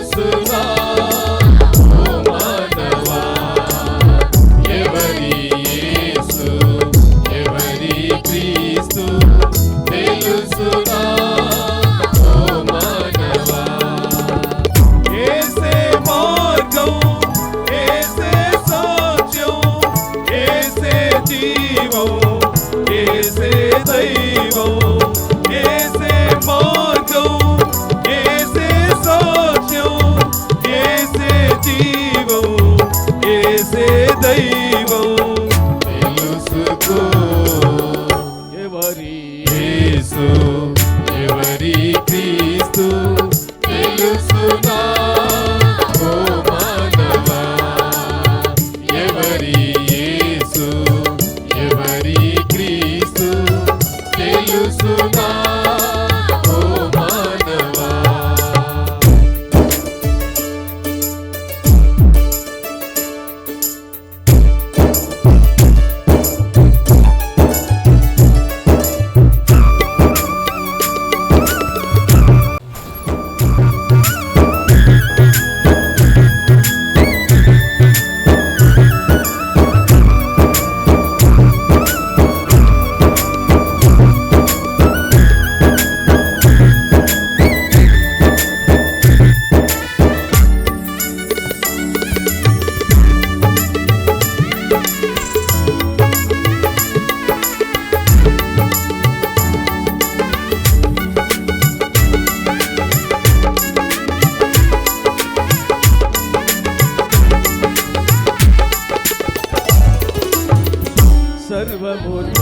Sır amor.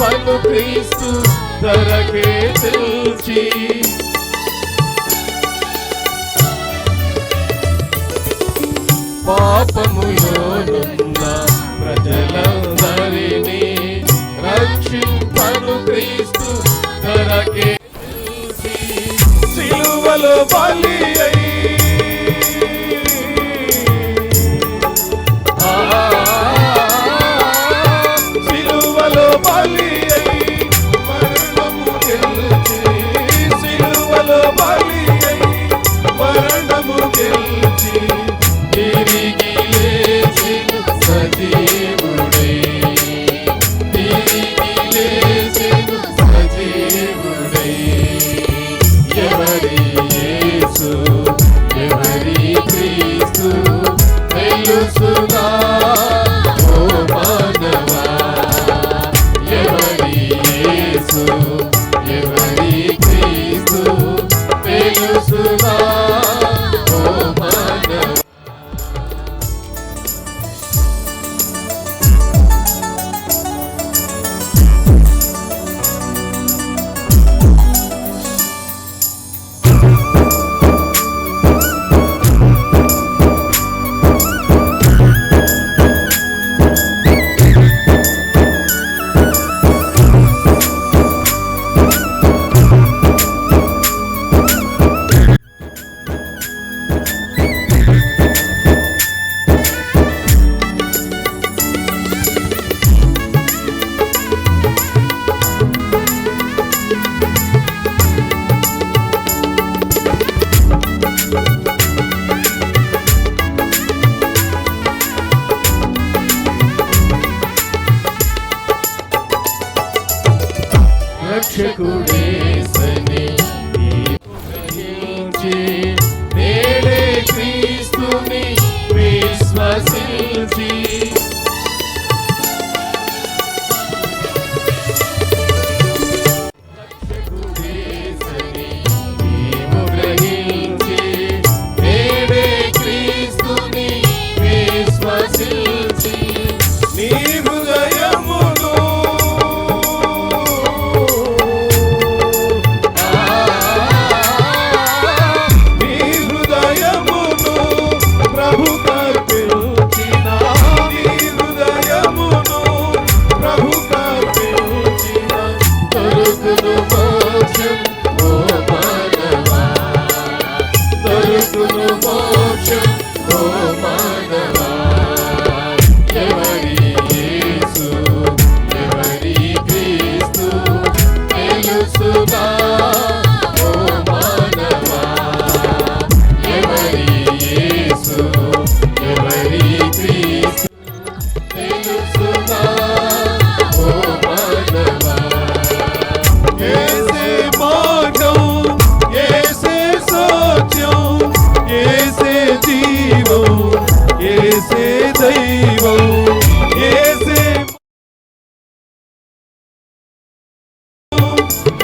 పలు క్రీస్తు ధరకే తెలిచి పాపములోనున్న ప్రజలందరినీ రక్షింపను క్రీస్తు ధరకే తెలుచి సిలువలో రక్షకుడేసని నేడే క్రీస్తుని విశ్వసి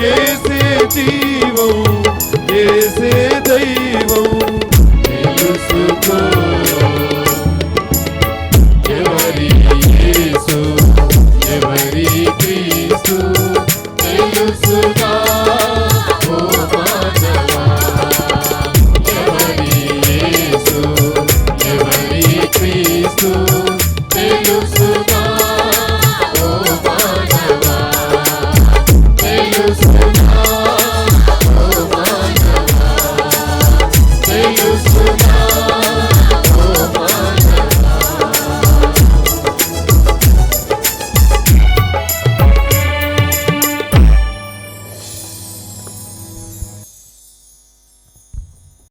ఏసే జీవం ఏసే దైవం